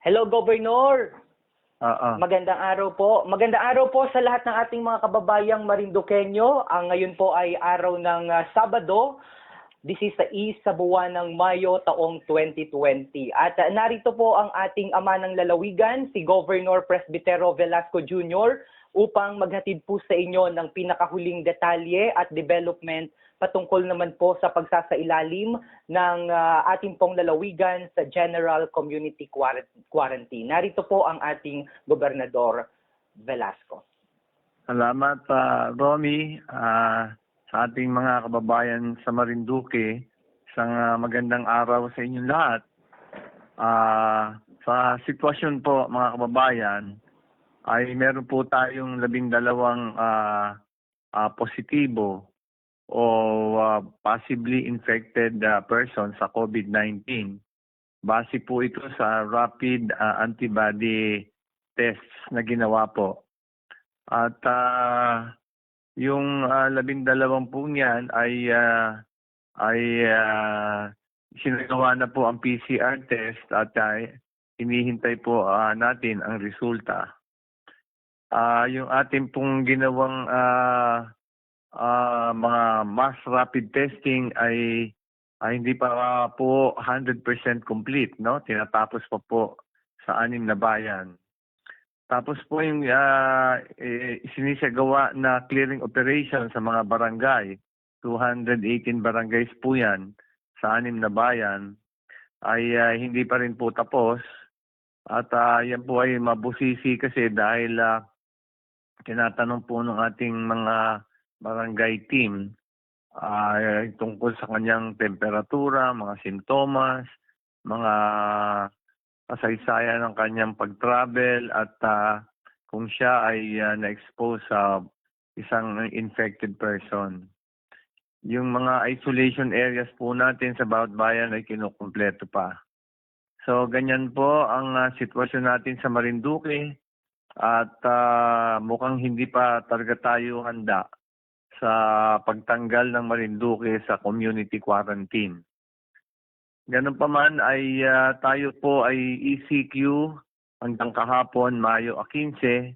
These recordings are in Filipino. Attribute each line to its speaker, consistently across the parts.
Speaker 1: Hello, Governor.
Speaker 2: Oo.
Speaker 1: Magandang araw po. Magandang araw po sa lahat ng ating mga kababayang Marinduqueño. Ang ngayon po ay araw ng ah, Sabado. This is sa sa buwan ng Mayo taong 2020. At ah, narito po ang ating ama ng lalawigan, si Governor Presbitero Velasco Jr. upang maghatid po sa inyo ng pinakahuling detalye at development patungkol naman po sa pagsasailalim ng ah, ating pong lalawigan sa General Community Quar- Quarantine. Narito po ang ating Gobernador Velasco.
Speaker 2: Salamat, ah, Romy, ah, sa ating mga kababayan sa Marinduque. Isang ah, magandang araw sa inyong lahat. Ah, sa sitwasyon po, mga kababayan, ay meron po tayong labindalawang ah, ah, positibo o ah, possibly infected ah, person sa COVID-19. Base po ito sa rapid ah, antibody tests na ginawa po. At ah, yung uh, labindalawang po niyan ay ah, ay ah, sinagawa na po ang PCR test at ah, hinihintay po ah, natin ang resulta. Ah, yung ating pong ginawang ah, ah, mga mass rapid testing ay ay hindi pa po 100% complete, no? Tinatapos pa po sa anim na bayan. Tapos po yung uh, sinisagawa na clearing operation sa mga barangay, 218 barangays po yan sa anim na bayan, ay ah, hindi pa rin po tapos. At ah, yan po ay mabusisi kasi dahil ah, tinatanong po ng ating mga barangay team ah, tungkol sa kanyang temperatura, mga simptomas, mga kasaysayan ng kanyang pag-travel at ah, kung siya ay ah, na-expose sa isang infected person. Yung mga isolation areas po natin sa bawat bayan ay kinukumpleto pa. So ganyan po ang ah, sitwasyon natin sa Marinduque at ah, mukhang hindi pa talaga tayo handa sa pagtanggal ng Marinduque sa community quarantine. Ganun pa man ay ah, tayo po ay ECQ hanggang kahapon, Mayo 15.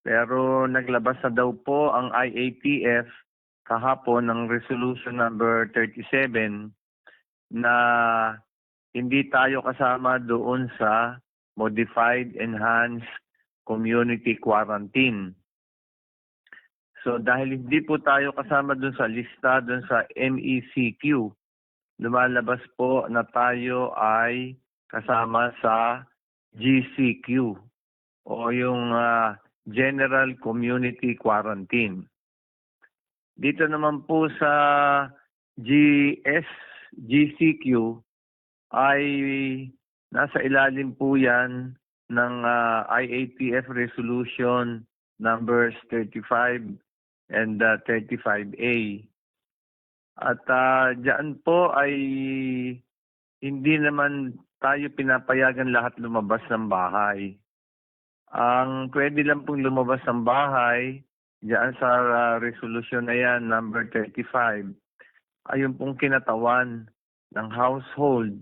Speaker 2: Pero naglabas na daw po ang IATF kahapon ng resolution number 37 na hindi tayo kasama doon sa modified enhanced community quarantine. So dahil hindi po tayo kasama doon sa lista doon sa MECQ, lumalabas po na tayo ay kasama sa GCQ o yung ah, General Community Quarantine. Dito naman po sa GS, GCQ ay nasa ilalim po yan ng ah, IATF Resolution numbers 35 and ah, 35A. At uh, diyan po ay hindi naman tayo pinapayagan lahat lumabas ng bahay. Ang pwede lang pong lumabas ng bahay, diyan sa ah, resolution na yan, number 35, ayun pong kinatawan ng household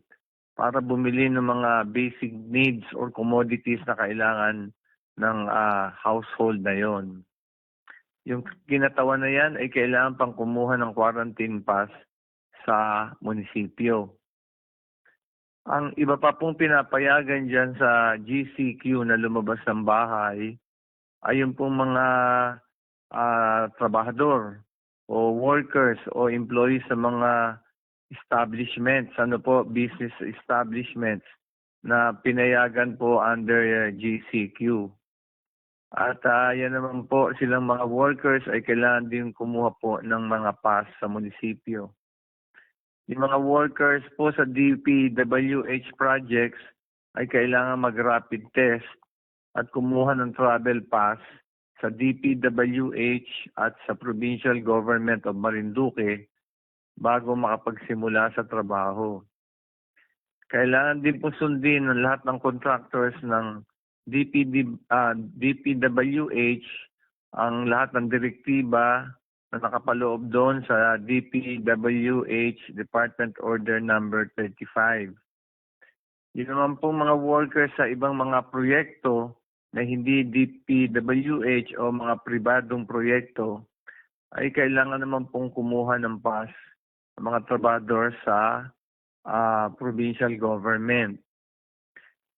Speaker 2: para bumili ng mga basic needs or commodities na kailangan ng ah, household na yon. Yung kinatawan na yan ay kailangan pang kumuha ng quarantine pass sa munisipyo. Ang iba pa pong pinapayagan dyan sa GCQ na lumabas ng bahay ay yung pong mga ah, trabahador o workers o employees sa mga establishments, ano po, business establishments na pinayagan po under uh, GCQ. At yan naman po, silang mga workers ay kailangan din kumuha po ng mga pass sa munisipyo. Yung mga workers po sa DPWH projects ay kailangan mag-rapid test at kumuha ng travel pass sa DPWH at sa Provincial Government of Marinduque bago makapagsimula sa trabaho. Kailangan din po sundin ng lahat ng contractors ng DPD, ah, DPWH ang lahat ng direktiba na nakapaloob doon sa DPWH Department Order number 35. Yun naman po mga workers sa ibang mga proyekto na hindi DPWH o mga pribadong proyekto ay kailangan naman pong kumuha ng pass ang mga trabador sa ah, provincial government.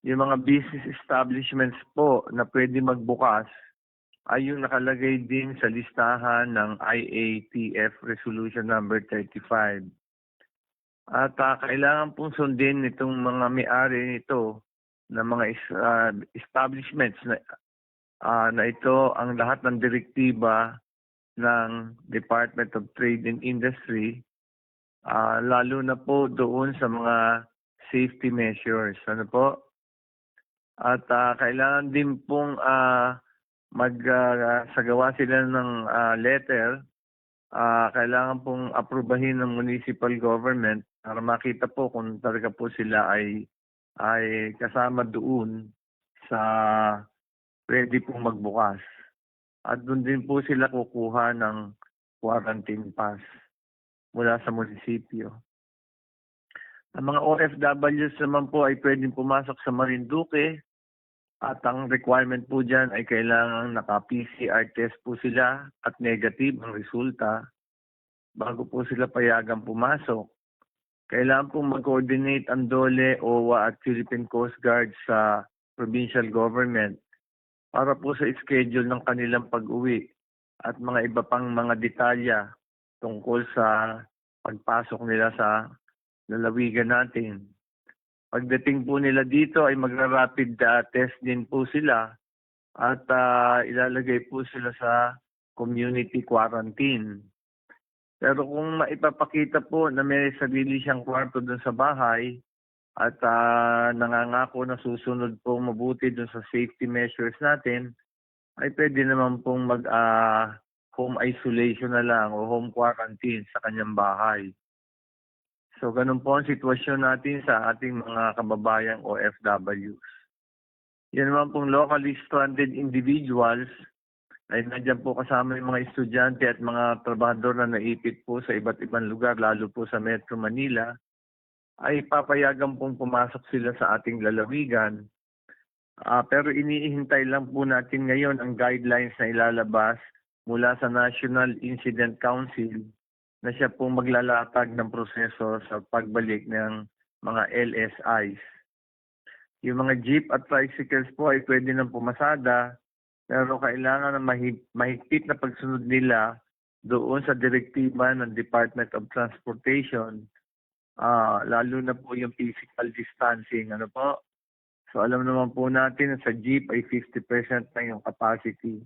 Speaker 2: Yung mga business establishments po na pwede magbukas ay yung nakalagay din sa listahan ng IATF Resolution Number 35. At ah, kailangan pong sundin itong mga may-ari nito na mga is- ah, establishments na, ah, na ito ang lahat ng direktiba ng Department of Trade and Industry ah, lalo na po doon sa mga safety measures. Ano po? At ah, kailangan din pong ah, magsagawa sila ng ah, letter ah, kailangan pong aprubahin ng municipal government para makita po kung talaga po sila ay ay kasama doon sa pwede pong magbukas. At doon din po sila kukuha ng quarantine pass mula sa munisipyo. Ang mga OFWs naman po ay pwedeng pumasok sa Marinduque at ang requirement po dyan ay kailangan naka-PCR test po sila at negative ang resulta bago po sila payagang pumasok. Kailangan pong mag-coordinate ang DOLE, OWA at Philippine Coast Guard sa provincial government para po sa schedule ng kanilang pag-uwi at mga iba pang mga detalya tungkol sa pagpasok nila sa lalawigan natin. Pagdating po nila dito ay magra-rapid ah, test din po sila at ah, ilalagay po sila sa community quarantine. Pero kung maipapakita po na may sarili siyang kwarto doon sa bahay at ah, nangangako na susunod po mabuti doon sa safety measures natin, ay pwede naman pong mag ah, home isolation na lang o home quarantine sa kanyang bahay. So ganun po ang sitwasyon natin sa ating mga kababayang OFWs. Yan naman pong locally stranded individuals ay nandiyan po kasama yung mga estudyante at mga trabahador na naipit po sa iba't ibang lugar, lalo po sa Metro Manila, ay papayagan pong pumasok sila sa ating lalawigan. Ah, pero iniihintay lang po natin ngayon ang guidelines na ilalabas mula sa National Incident Council na siya pong maglalatag ng proseso sa pagbalik ng mga LSIs. Yung mga jeep at tricycles po ay pwede nang pumasada pero kailangan ng mahig- mahigpit na pagsunod nila doon sa direktiba ng Department of Transportation ah lalo na po yung physical distancing. Ano po? So alam naman po natin na sa jeep ay 50% na yung capacity.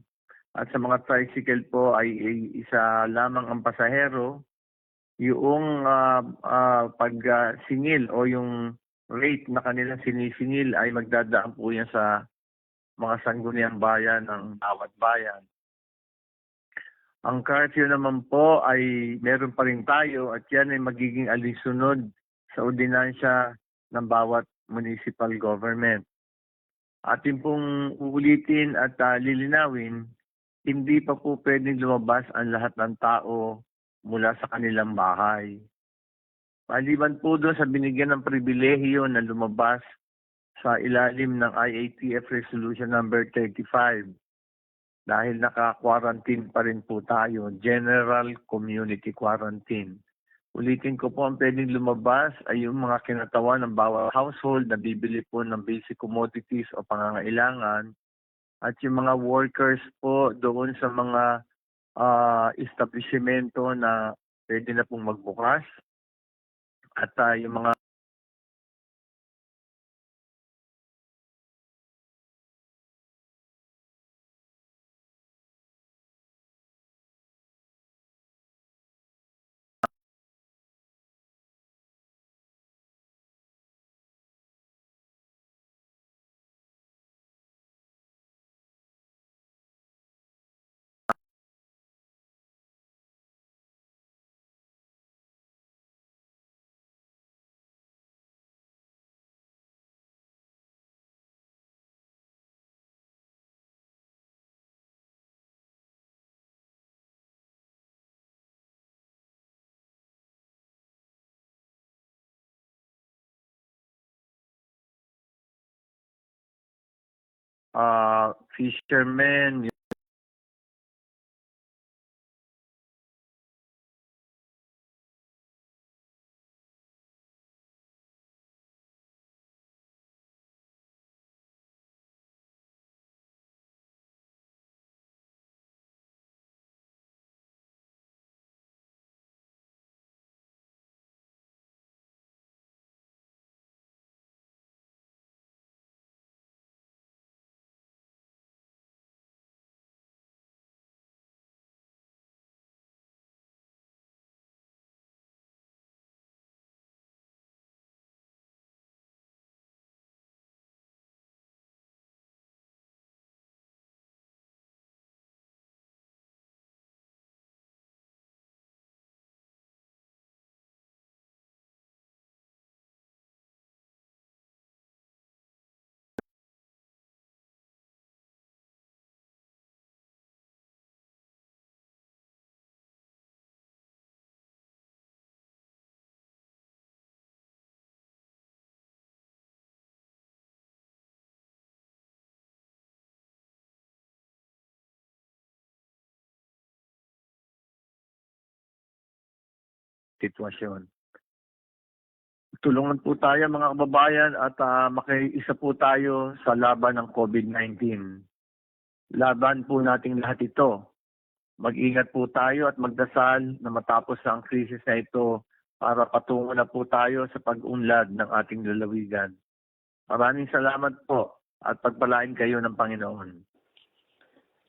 Speaker 2: At sa mga tricycle po ay isa lamang ang pasahero. Yung ah, ah, pagsingil o yung rate na kanilang sinisingil ay magdadaan po yan sa mga sangguniang bayan ng bawat bayan. Ang curfew naman po ay meron pa rin tayo at yan ay magiging alisunod sa ordinansya ng bawat municipal government. Atin pong uulitin at ah, lilinawin, hindi pa po pwedeng lumabas ang lahat ng tao mula sa kanilang bahay. Maliban po doon sa binigyan ng pribilehiyo na lumabas sa ilalim ng IATF Resolution Number 35 dahil naka-quarantine pa rin po tayo, General Community Quarantine. Ulitin ko po, ang pwedeng lumabas ay yung mga kinatawan ng bawat household na bibili po ng basic commodities o pangangailangan at yung mga workers po doon sa mga ah, establishmento na pwede na pong magbukas. At ah, yung mga uh, fishermen, sitwasyon. Tulungan po tayo mga kababayan at uh, makiisa po tayo sa laban ng COVID-19. Laban po nating lahat ito. Mag-ingat po tayo at magdasal na matapos ang krisis na ito para patungo na po tayo sa pag-unlad ng ating lalawigan. Maraming salamat po at pagpalain kayo ng Panginoon.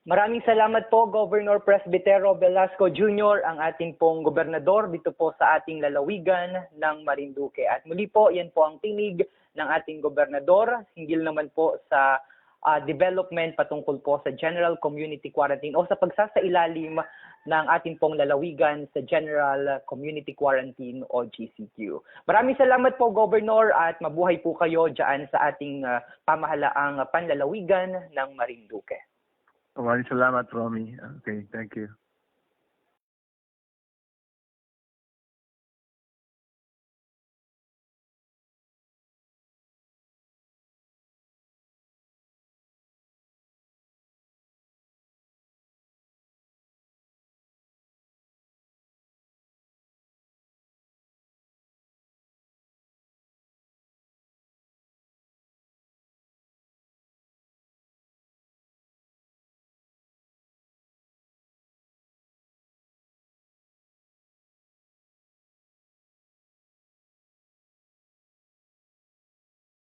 Speaker 1: Maraming salamat po, Governor Presbitero Velasco Jr., ang ating pong gobernador dito po sa ating lalawigan ng Marinduque. At muli po, yan po ang tinig ng ating gobernador, hinggil naman po sa ah, development patungkol po sa General Community Quarantine o sa pagsasailalim ng ating pong lalawigan sa General Community Quarantine o GCQ. Maraming salamat po, Governor, at mabuhay po kayo dyan sa ating ah, pamahalaang panlalawigan ng Marinduque.
Speaker 2: Maraming salamat, Romy. Okay, thank you.